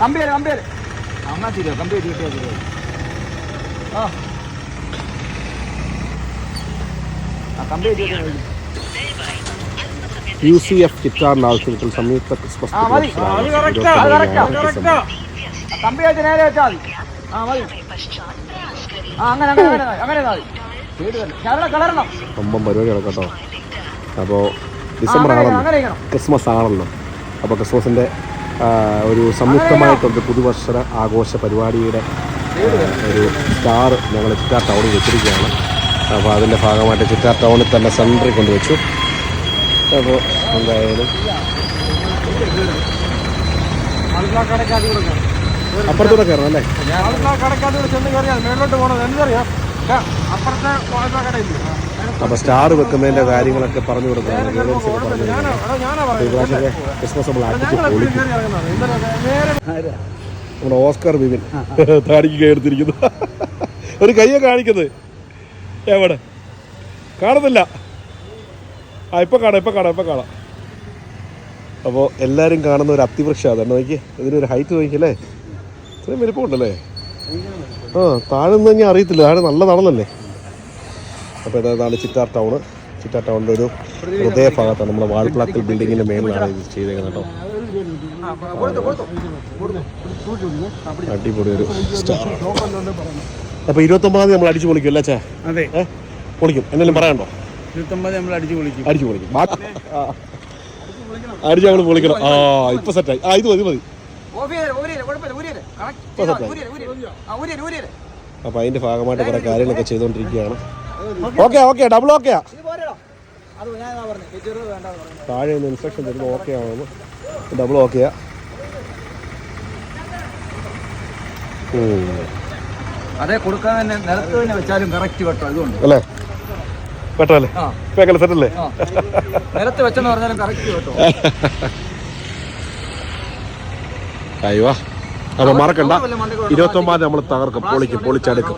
കമ്പിയര് കമ്പിയര്. അങ്ങനെ ശരിയോ കമ്പി കിട്ടിയാൽ ശരിയോ ആ. യു സി എഫ് ചിറ്റാറിന്റെ ആവശ്യത്തിൽ സംയുക്ത ക്രിസ്മസ് കമ്പി നടക്കട്ടോ അപ്പോൾ ഡിസംബർ ആണല്ലോ ക്രിസ്മസ് ആണല്ലോ അപ്പോൾ ക്രിസ്മസിന്റെ ഒരു സംയുക്തമായിട്ടുണ്ട് പുതുവർഷ ആഘോഷ പരിപാടിയുടെ ഒരു സ്റ്റാർ ഞങ്ങൾ ചിറ്റാർ ടൗണിൽ വെച്ചിരിക്കുകയാണ്. അപ്പോൾ അതിന്റെ ഭാഗമായിട്ട് ചിറ്റാർ ടൗണിൽ തന്നെ സെന്ററിൽ കൊണ്ടുവച്ചു. അപ്പോൾ എന്തായാലും അപ്പുറത്തൂടെ കയറണം അല്ലേ? കടക്കാതെ കൂടെ ചെന്ന് കയറിയാൽ മേളിലോട്ട് പോകണം എന്തറിയാം അപ്പോൾ സ്റ്റാർ വെക്കുന്നതിന്റെ കാര്യങ്ങളൊക്കെ പറഞ്ഞു കൊടുക്കുന്നത് ഇപ്രാവശ്യമൊക്കെ ക്രിസ്മസ് നമ്മൾ അടുപ്പിച്ച് പൊളിക്കും. നമ്മുടെ ഓസ്കാർ ബിബിൻ താടിക്ക് കൈ ഒരു കയ്യെ കാണിക്കുന്നത്. എവിടെ? കാണുന്നില്ല. ആ ഇപ്പം കാണാം ഇപ്പം കാണാം ഇപ്പം കാണാം. അപ്പോൾ എല്ലാവരും കാണുന്ന ഒരു അത്തിവൃക്ഷം അതാണ് നോക്കി ഇതിനൊരു ഹൈറ്റ് നോക്കിയല്ലേ? ഇത്രയും വലിപ്പമുണ്ടല്ലേ? ആ താഴെ നിന്ന് കഴിഞ്ഞാൽ അറിയത്തില്ല. താഴെ നല്ല തണലല്ലേ? അപ്പോൾ ഇതാണ് ചിറ്റാർ ടൗണ്. ചിറ്റാർ ടൗണിന്റെ ഒരു ഹൃദയഭാഗത്താണ് നമ്മുടെ വാൾപ്ലാക്കൽ ബിൽഡിങ്ങിന്റെ മേളിലാണ് ഇത് ചെയ്തേക്കുന്നത് കേട്ടോ. അടിപൊളി ഒരു അപ്പോൾ ഇരുപത്തൊമ്പതാം തീയതി നമ്മൾ അടിച്ചു പൊളിക്കും അല്ലേ ചേ അതെ. പൊളിക്കും. എന്തെങ്കിലും പറയാനുണ്ടോ? ഇരുപത്തൊമ്പത് നമ്മൾ അടിച്ചു പൊളിക്കും. അടിച്ചു പൊളിക്കും. അടിച്ച് ഞങ്ങൾ പൊളിക്കണം. ആ ഇപ്പൊ സെറ്റായി ആ ഇത് മതി മതി. അപ്പൊ അതിന്റെ ഭാഗമായിട്ട് കുറെ കാര്യങ്ങളൊക്കെ ചെയ്തുകൊണ്ടിരിക്കുകയാണ് ഓക്കെ. Okay double okay. താഴെ നിന്ന് ഇൻസ്ട്രക്ഷൻ തരുന്നു ഓക്കെ ആണെന്ന് ഡബിൾ ഓക്കെയാ അതെ കൊടുക്കാൻ തന്നെ നിലത്ത് തന്നെ വെച്ചാലും കറക്റ്റ് വെട്ടോ അതുകൊണ്ട് അല്ലേ? പെട്ടല്ലേ അല്ലേ സെറ്റ് അല്ലേ? നിലത്ത് വെച്ചെന്ന് പറഞ്ഞാലും കറക്റ്റ് വെട്ടോ അയ്യോ അപ്പൊ മറക്കണ്ട. ഇരുപത്തൊമ്പത് നമ്മൾ തകർക്കും. പൊളിക്കും പൊളിച്ചെടുക്കും.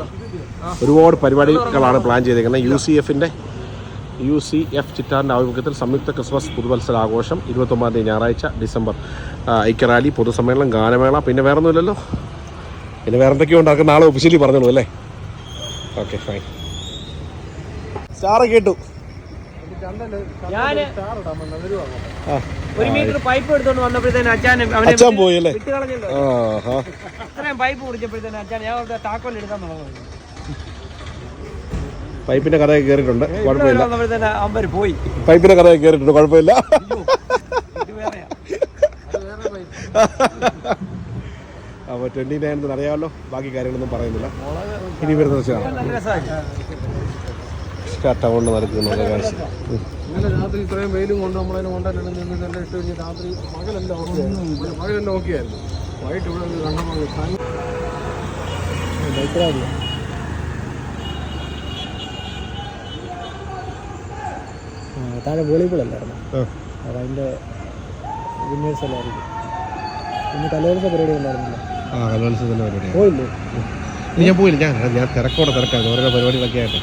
ഒരുപാട് പരിപാടികളാണ് പ്ലാൻ ചെയ്തേക്കുന്നത് യു സി എഫിന്റെ യു സി എഫ് ചിറ്റാറിന്റെ ആഭിമുഖ്യത്തിൽ സംയുക്ത ക്രിസ്മസ് പുതുവത്സര ആഘോഷം ഇരുപത്തൊമ്പതാം തീയതി ഞായറാഴ്ച ഡിസംബർ ഐക്യറാലി പൊതുസമ്മേളനം ഗാനമേള പിന്നെ വേറെ ഒന്നുമില്ലല്ലോ പിന്നെ വേറെ എന്തൊക്കെയോ ഉണ്ടാക്കുന്ന നാളെ ഒഫീഷ്യലി പറഞ്ഞോളൂ അല്ലേ? ഓക്കെ ഫൈൻ സ്റ്റാറ് കേട്ടു ഞാൻ ആ. ഒരു മീറ്റർ പൈപ്പ് എടുത്തോണ്ട് വന്നപ്പോഴത്തേന് അച്ഛൻ അവനെ അച്ഛൻ പോയി അല്ലേ വിട്ട് കളഞ്ഞല്ലോ അത്രയും പൈപ്പ് കുടിച്ചപ്പോഴത്തേന് അച്ഛൻ ഞാൻ അവിടുത്തെ താക്കോൽ എടുക്കാൻ തുടങ്ങി പൈപ്പിന്റെ കഥയൊക്കെ കയറിയിട്ടുണ്ട് കുഴപ്പമില്ല. വന്നപ്പോഴത്തേന് അമ്പര് പോയി. പൈപ്പിന്റെ കഥയൊക്കെ കയറിയിട്ടുണ്ട് കുഴപ്പമില്ല. അപ്പോൾ ട്വന്റി നയൻ അറിയാമല്ലോ ബാക്കി കാര്യങ്ങളൊന്നും പറയുന്നില്ല. ഇനി വരുന്ന രസമായി ടൗണിൽ നടക്കുന്നത് കാഴ്ച ഇന്നലെ രാത്രി ഇത്രയും വെയിലും കൊണ്ട് നമ്മളതിനെ കൊണ്ടല്ലേ നിന്ന് തന്നെ ഇട്ട് കഴിഞ്ഞ് രാത്രി മകലെല്ലാം ഓക്കെ ആയിരുന്നു. മകലെല്ലാം ഓക്കെ ആയിരുന്നു. വൈകിട്ട് ഇവിടെ ഒരു കണ്ടപ്പോൾ താഴെ വോളിബോൾ അല്ലായിരുന്നു. അപ്പോൾ അതിന്റെ വിന്നേഴ്സ് എല്ലായിരിക്കും ഇന്ന് കലോത്സവ പരിപാടി ഉണ്ടായിരുന്നില്ല. ആ കലോത്സവത്തിന്റെ പരിപാടി. പോയില്ലേ? ഞാൻ പോയില്ല. ഞാൻ ഞാൻ തിരക്കോടെ തിരക്കായിരുന്നു. ഓരോ പരിപാടികളൊക്കെ ആയിട്ട്.